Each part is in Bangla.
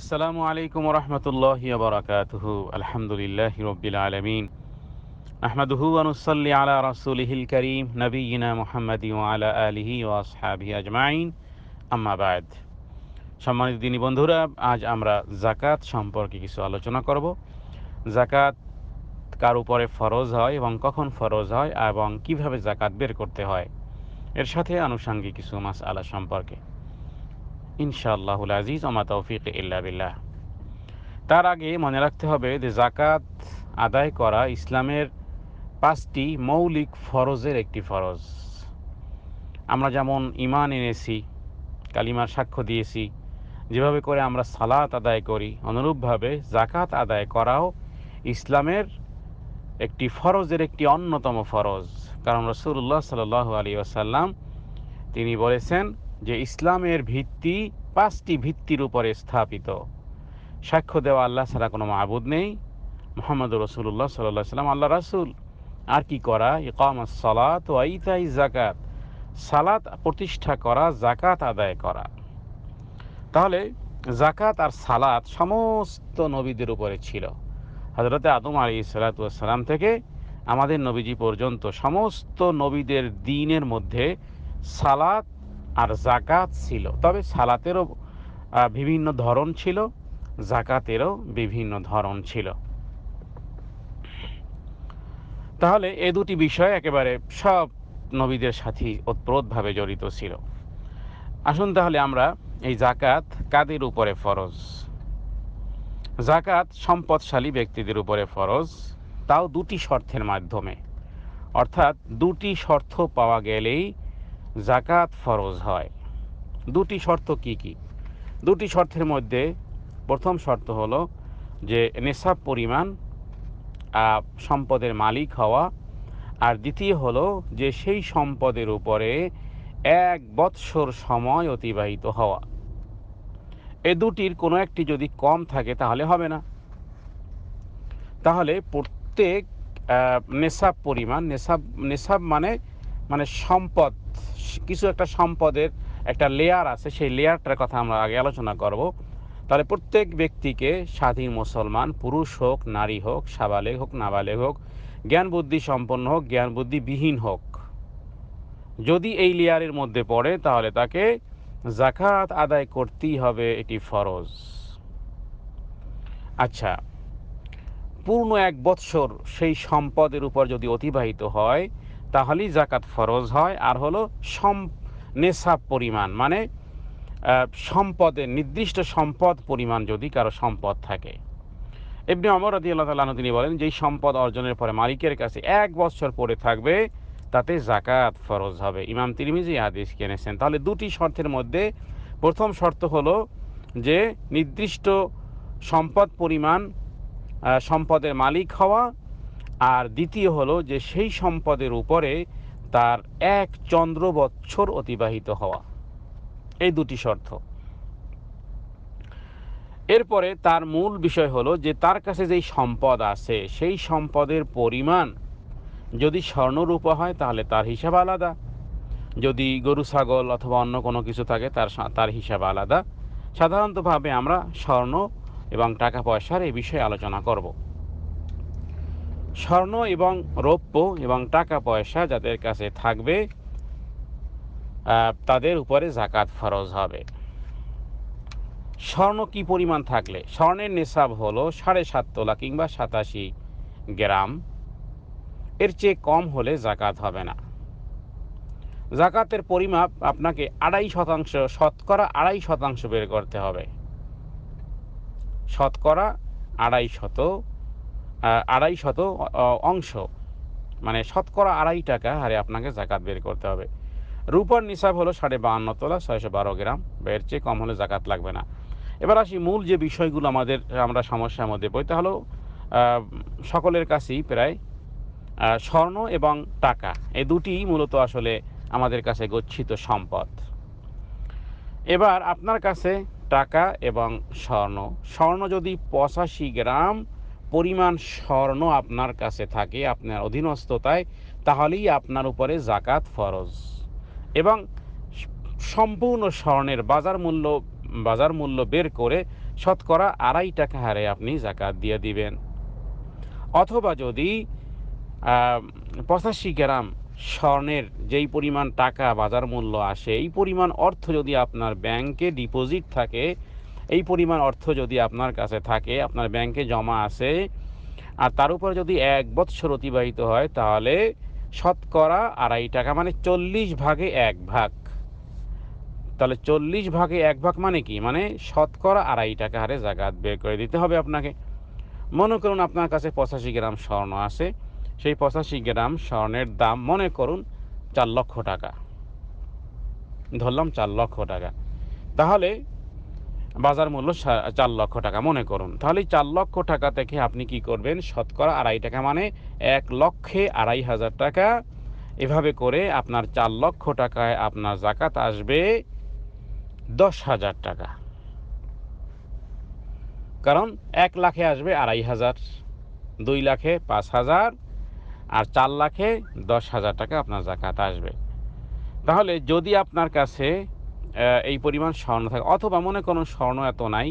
আসসালামু আলাইকুম রহমতুল্লাহ বরকাতুহু। আলহামদুলিল্লাহ রবিল আলমিন। আহমদহু আনুসল্লি আলা রসুলহিল করিম নবীনা মোহাম্মদ আলা আলিহি ও আসহাবি আজমাইন। আম্মাবাদ সম্মানিত দিনী বন্ধুরা, আজ আমরা জাকাত সম্পর্কে কিছু আলোচনা করব। জাকাত কার উপরে ফরজ হয় এবং কখন ফরজ হয় এবং কীভাবে জাকাত বের করতে হয়, এর সাথে আনুষাঙ্গিক কিছু মাস আলা সম্পর্কে। ইনশাআল্লাহুল আজিজ, আমা তৌফিক ইল্লা বিল্লাহ। তার আগে মনে রাখতে হবে যে জাকাত আদায় করা ইসলামের পাঁচটি মৌলিক ফরজের একটি ফরজ। আমরা যেমন ইমান এনেছি, কালিমার সাক্ষ্য দিয়েছি, যেভাবে করে আমরা সালাত আদায় করি, অনুরূপভাবে জাকাত আদায় করাও ইসলামের একটি ফরজের একটি অন্যতম ফরজ। কারণ রসুল্লাহ সাল আলী আসাল্লাম তিনি বলেছেন যে ইসলামের ভিত্তি পাঁচটি ভিত্তির উপরে স্থাপিত। সাক্ষ্য দেওয়া আল্লাহ ছাড়া কোনো মাহবুদ নেই। মোহাম্মদ রসুল্লাহ সাল্লাহ সাল্লাম আল্লাহ রাসুল। আর কি করা? ইকাম সালাত ও আইতাই জাকাত সালাত প্রতিষ্ঠা করা জাকাত আদায় করা। তাহলে জাকাত আর সালাত সমস্ত নবীদের উপরে ছিল। হজরতে আদম আলী সালাতাম থেকে আমাদের নবীজি পর্যন্ত সমস্ত নবীদের দিনের মধ্যে সালাত আর জাকাত ছিল। তবে সালাতেরও বিভিন্ন ধরন ছিল জাকাতেরও বিভিন্ন ধরন ছিল। তাহলে এ দুটি বিষয় একেবারে সব নবীদের সাথে ওতপ্রোতভাবে জড়িত ছিল। আসুন তাহলে আমরা এই জাকাত কাদের উপরে ফরজ? জাকাত সম্পদশালী ব্যক্তিদের উপরে ফরজ, তাও দুটি শর্তের মাধ্যমে। অর্থাৎ দুটি শর্ত পাওয়া গেলেই জাকাত ফরজ হয়। দুটি শর্ত কি কি? দুটি শর্তের মধ্যে প্রথম শর্ত হলো যে নেশাব পরিমাণ সম্পদের মালিক হওয়া, আর দ্বিতীয় হলো যে সেই সম্পদের উপরে এক বৎসর সময় অতিবাহিত হওয়া। এ দুটির কোনো একটি যদি কম থাকে তাহলে হবে না। তাহলে প্রত্যেক নেশাব পরিমাণ নেশাব নেশাব মানে মানে সম্পদ, কিছু একটা সম্পদের একটা লেয়ার আছে, সেই লেয়ারটার কথা আমরা আগে আলোচনা করব। তাহলে প্রত্যেক ব্যক্তিকে স্বাধীন মুসলমান, পুরুষ হোক, নারী হোক সাবালেগ হোক নাবালেগ হোক, জ্ঞান বুদ্ধি সম্পন্ন হোক, জ্ঞান বুদ্ধিবিহীন হোক, যদি এই লেয়ারের মধ্যে পড়ে, তাহলে তাকে জাকাত আদায় করতেই হবে এটি ফরজ। আচ্ছা পূর্ণ এক বৎসর সেই সম্পদের উপর যদি অতিবাহিত হয় তাহলেই জাকাত ফরজ হয়, আর হলো সম, নেশাব পরিমাণ মানে সম্পদের নির্দিষ্ট সম্পদ পরিমাণ যদি কারও সম্পদ থাকে। এমনি অমর আদি আল্লাহ তালন তিনি বলেন, যেই সম্পদ অর্জনের পরে মালিকের কাছে এক বছর পরে থাকবে, তাতে জাকাত ফরজ হবে। ইমাম তিরমিজি আদেশ কিনেছেন। তাহলে দুটি শর্তের মধ্যে প্রথম শর্ত হলো যে, নির্দিষ্ট সম্পদ পরিমাণ সম্পদের মালিক হওয়া আর দ্বিতীয় হলো যে সেই সম্পদের উপরে তার এক চন্দ্র বৎসর অতিবাহিত হওয়া। এই দুটি শর্ত। এরপরে তার মূল বিষয় হলো যে তার কাছে যেই সম্পদ আছে, সেই সম্পদের পরিমাণ যদি স্বর্ণরূপ হয়, তাহলে তার হিসাব আলাদা। যদি গরু, ছাগল অথবা অন্য কোনো কিছু থাকে, তার তার হিসাব আলাদা। সাধারণতভাবে আমরা স্বর্ণ এবং টাকা পয়সার এই বিষয়ে আলোচনা করব। স্বর্ণ এবং রৌপ্য এবং টাকা পয়সা যাদের কাছে থাকবে তাদের উপরে জাকাত ফরজ হবে। স্বর্ণ কি পরিমাণ থাকলে? স্বর্ণের নেশাব হলো সাড়ে সাত তোলা কিংবা সাতাশি গ্রাম। এর চেয়ে কম হলে জাকাত হবে না। জাকাতের পরিমাপ আপনাকে আড়াই শতাংশ, শতকরা আড়াই শতাংশ বের করতে হবে। শতকরা আড়াই শত আড়াই শত অংশ। মানে শতকরা আড়াই টাকা হারে আপনাকে জাকাত বের করতে হবে। রূপার নিসাব হলো সাড়ে বাহান্ন তোলা ছয়শো বারো গ্রাম এর চেয়ে কম হলে জাকাত লাগবে না। এবার আসি মূল যে বিষয়গুলো আমাদের, আমরা সমস্যার মধ্যে পড়ি, তা হলো সকলের কাছেই প্রায় স্বর্ণ এবং টাকা এই দুটি মূলত আসলে আমাদের কাছে গচ্ছিত সম্পদ। এবার আপনার কাছে টাকা এবং স্বর্ণ। স্বর্ণ যদি পঁচাশি গ্রাম পরিমাণ স্বর্ণ আপনার কাছে থাকে আপনার অধীনস্থতায়, তাহলেই আপনার উপরে জাকাত ফরজ। এবং সম্পূর্ণ স্বর্ণের বাজার মূল্য বাজার মূল্য বের করে শতকরা আড়াই টাকা হারে আপনি জাকাত দিয়ে দিবেন। অথবা যদি পঁচাশি গ্রাম স্বর্ণের যেই পরিমাণ টাকা বাজার মূল্য আসে, এই পরিমাণ অর্থ যদি আপনার ব্যাংকে ডিপোজিট থাকে এই পরিমাণ অর্থ যদি আপনার কাছে থাকে, আপনার ব্যাংকে জমা আছে, আর তার উপর যদি এক বৎসর অতিবাহিত হয়, তাহলে শতকরা আড়াই টাকা মানে চল্লিশ ভাগে এক ভাগ। তাহলে চল্লিশ ভাগে এক ভাগ মানে কি? মানে শতকরা আড়াই টাকা হারে জাকাত বের করে দিতে হবে আপনাকে। মনে করুন আপনার কাছে পঁচাশি গ্রাম স্বর্ণ আছে, সেই পঁচাশি গ্রাম স্বর্ণের দাম মনে করুন চার লক্ষ টাকা। ধরলাম চার লক্ষ টাকা। তাহলে বাজার মূল্য চার লক্ষ টাকা, মনে করুন। তাহলে চার লক্ষ টাকা থেকে আপনি কি করবেন? শতকরা আড়াই টাকা মানে এক লক্ষে আড়াই হাজার টাকা। এভাবে করে আপনার চার লক্ষ টাকায় আপনার জাকাত আসবে দশ হাজার টাকা। কারণ এক লাখে আসবে আড়াই হাজার, দুই লাখে পাঁচ হাজার, আর চার লাখে দশ হাজার টাকা আপনার জাকাত আসবে। তাহলে যদি আপনার কাছে এই পরিমাণ স্বর্ণ থাকে। অথবা মনে করুন স্বর্ণ এত নাই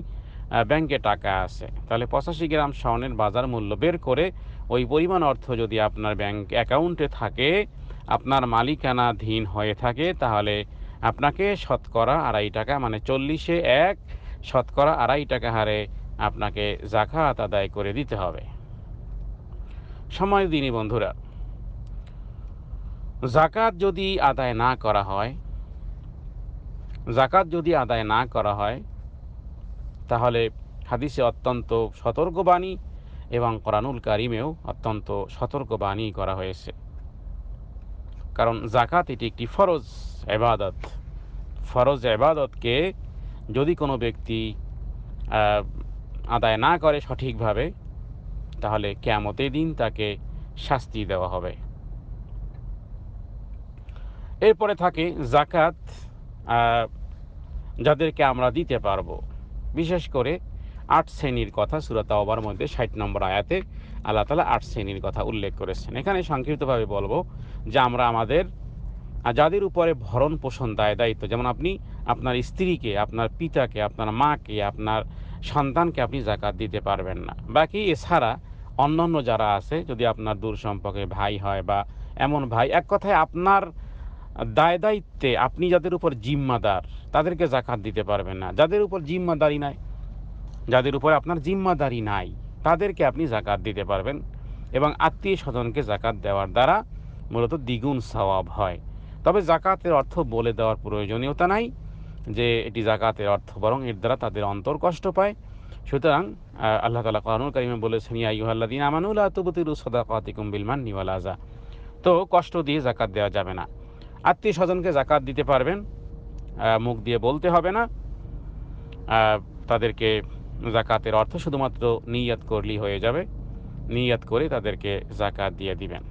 ব্যাংকে টাকা আছে। তাহলে পঁচাশি গ্রাম স্বর্ণের বাজার মূল্য বের করে ওই পরিমাণ অর্থ যদি আপনার ব্যাংক অ্যাকাউন্টে থাকে, আপনার মালিকানাধীন হয়ে থাকে, তাহলে আপনাকে শতকরা আড়াই টাকা মানে চল্লিশে এক শতকরা আড়াই টাকা হারে আপনাকে জাকাত আদায় করে দিতে হবে। সময় দিনই বন্ধুরা। জাকাত যদি আদায় না করা হয় জাকাত যদি আদায় না করা হয়, তাহলে হাদিসে অত্যন্ত সতর্কবাণী এবং করানুল কারিমেও অত্যন্ত সতর্কবাণী করা হয়েছে। কারণ জাকাত এটি একটি ফরজ এবাদত ফরজ এবাদতকে যদি কোনো ব্যক্তি আদায় না করে সঠিকভাবে, তাহলে কেমতের দিন তাকে শাস্তি দেওয়া হবে। এরপরে থাকে জাকাত যাদেরকে আমরা দিতে পারব, বিশেষ করে আট শ্রেণির কথা সুরাত আবার মধ্যে ষাট নম্বর আয়াতে আল্লাহ তালা আট শ্রেণির কথা উল্লেখ করেছেন। এখানে সংক্ষিপ্তভাবে বলব যে আমরা আমাদের যাদের উপরে ভরণ পোষণ, দায় দায়িত্ব, যেমন আপনি আপনার স্ত্রীকে, আপনার পিতাকে, আপনার মাকে, আপনার সন্তানকে আপনি জাকাত দিতে পারবেন না। বাকি এছাড়া অন্যান্য যারা আছে, যদি আপনার দূর সম্পর্কে ভাই হয় বা এমন ভাই, এক কথায় আপনার দায় দায়িত্বে আপনি যাদের উপর জিম্মাদার, তাদেরকে জাকাত দিতে পারবেন না। যাদের উপর জিম্মাদারি নাই, যাদের উপর আপনার জিম্মাদারি নাই, তাদেরকে আপনি জাকাত দিতে পারবেন এবং আত্মীয় স্বজনকে জাকাত দেওয়ার দ্বারা মূলত দ্বিগুণ সওয়াব হয়। তবে জাকাতের অর্থ বলে দেওয়ার প্রয়োজনীয়তা নাই যে এটি জাকাতের অর্থ, বরং এর দ্বারা তাদের অন্তর কষ্ট পায়। সুতরাং আল্লাহ তালা কানুল কারিমে বলেছেন দিন আমানুল্লাহ তুবতিরু সদা কাতিকুম বিলমান নিওয়াল আজা তো কষ্ট দিয়ে জাকাত দেওয়া যাবে না। আত্মীয় স্বজনকে জাকাত দিতে পারবেন মুখ দিয়ে বলতে হবে না। তাদেরকে জাকাতের অর্থ শুধুমাত্র নিয়াত করলেই হয়ে যাবে। নিয়াত করে তাদেরকে জাকাত দিয়ে দিবেন।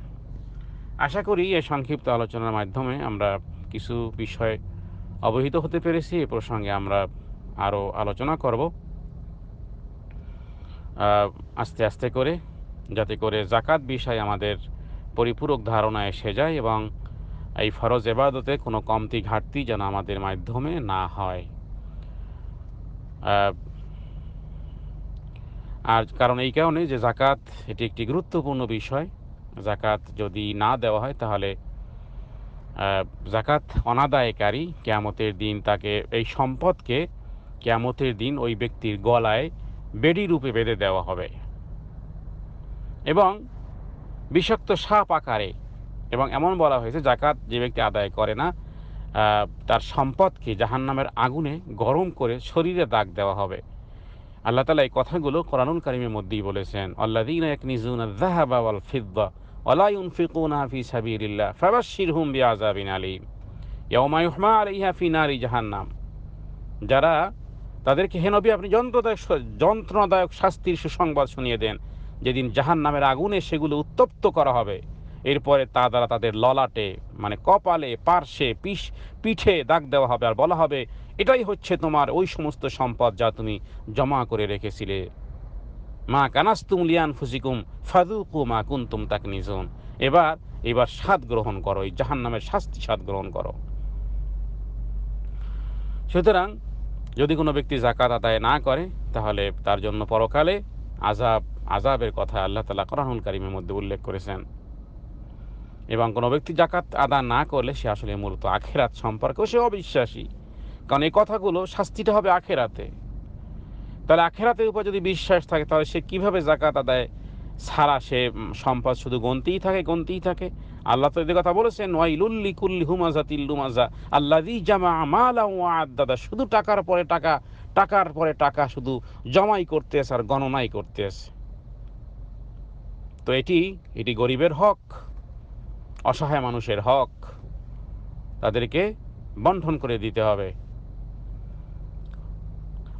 আশা করি এই সংক্ষিপ্ত আলোচনার মাধ্যমে আমরা কিছু বিষয় অবহিত হতে পেরেছি। এ প্রসঙ্গে আমরা আরও আলোচনা করব। আস্তে আস্তে করে, যাতে করে জাকাত বিষয় আমাদের পরিপূরক ধারণা এসে যায় এবং এই ফরজ এবাদতে কোনো কমতি ঘাটতি যেন আমাদের মাধ্যমে না হয়। আর কারণ এই কারণে যে জাকাত এটি একটি গুরুত্বপূর্ণ বিষয়। জাকাত যদি না দেওয়া হয় তাহলে জাকাত অনাদায়কারী কেয়ামতের দিন তাকে, এই সম্পদকে কেয়ামতের দিন ওই ব্যক্তির গলায় বেডি রূপে বেঁধে দেওয়া হবে। এবং বিষাক্ত সাপ আকারে এবং এমন বলা হয়েছে জাকাত যে ব্যক্তি আদায় করে না তার সম্পদকে জাহান নামের আগুনে গরম করে শরীরে দাগ দেওয়া হবে। আল্লাহ তালা এই কথাগুলো কোরআনুল কারিমের মধ্যেই বলেছেন এক জাহান্নাম। যারা তাদেরকে হেনবি আপনি যন্ত্রদায়ক যন্ত্রণাদায়ক শাস্তির সুসংবাদ শুনিয়ে দেন, যেদিন জাহান নামের আগুনে সেগুলো উত্তপ্ত করা হবে। এরপরে তা দ্বারা তাদের ললাটে মানে কপালে, পার্শ্বে পিস পিঠে দাগ দেওয়া হবে আর বলা হবে, এটাই হচ্ছে তোমার ওই সমস্ত সম্পদ যা তুমি জমা করে রেখেছিলে। মা কানাস্তুম লিয়ান ফুসিকুম ফাদুকু মা কুন্তুম তাক নিজুন এবার এবার স্বাদ গ্রহণ করো, এই জাহান নামের শাস্তি স্বাদ গ্রহণ করো। সুতরাং, যদি কোনো ব্যক্তি জাকাত আদায় না করে, তাহলে তার জন্য পরকালে আজাব আজাবের কথা আল্লাহ তালা করানুল কারিমের মধ্যে উল্লেখ করেছেন। এবং কোনো ব্যক্তি জাকাত আদা না করলে সে আসলে মূলত আখেরাত সম্পর্কেও সে অবিশ্বাসী। কারণ এই কথাগুলো শাস্তিটা হবে আখেরাতে। তাহলে আখেরাতের উপর যদি বিশ্বাস থাকে, তাহলে সে কীভাবে জাকাত আদায় ছাড়া সে সম্পদ শুধু গনতেই থাকে গনতেই থাকে? আল্লাহ তো এদের কথা বলেছেন ওয়াইলুল্লি কুল্লি হুমাজা তিল্লুমাজা আল্লাদি জামা আমালা দাদা শুধু টাকার পরে টাকা, টাকার পরে টাকা শুধু জমাই করতে আছে আর গণনাই করতে আছে তো এটি এটি গরিবের হক। অসহায় মানুষের হক তাদেরকে বন্ধন করে দিতে হবে।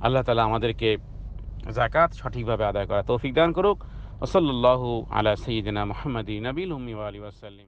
আল্লাহ তালা আমাদেরকে জাকাত সঠিকভাবে আদায় করা তৌফিক দান করুক। ওসল্লাহু আলা সঈদিনা মোহাম্মদ, নবীল হুমি আলী ওয়াসাল্লিম।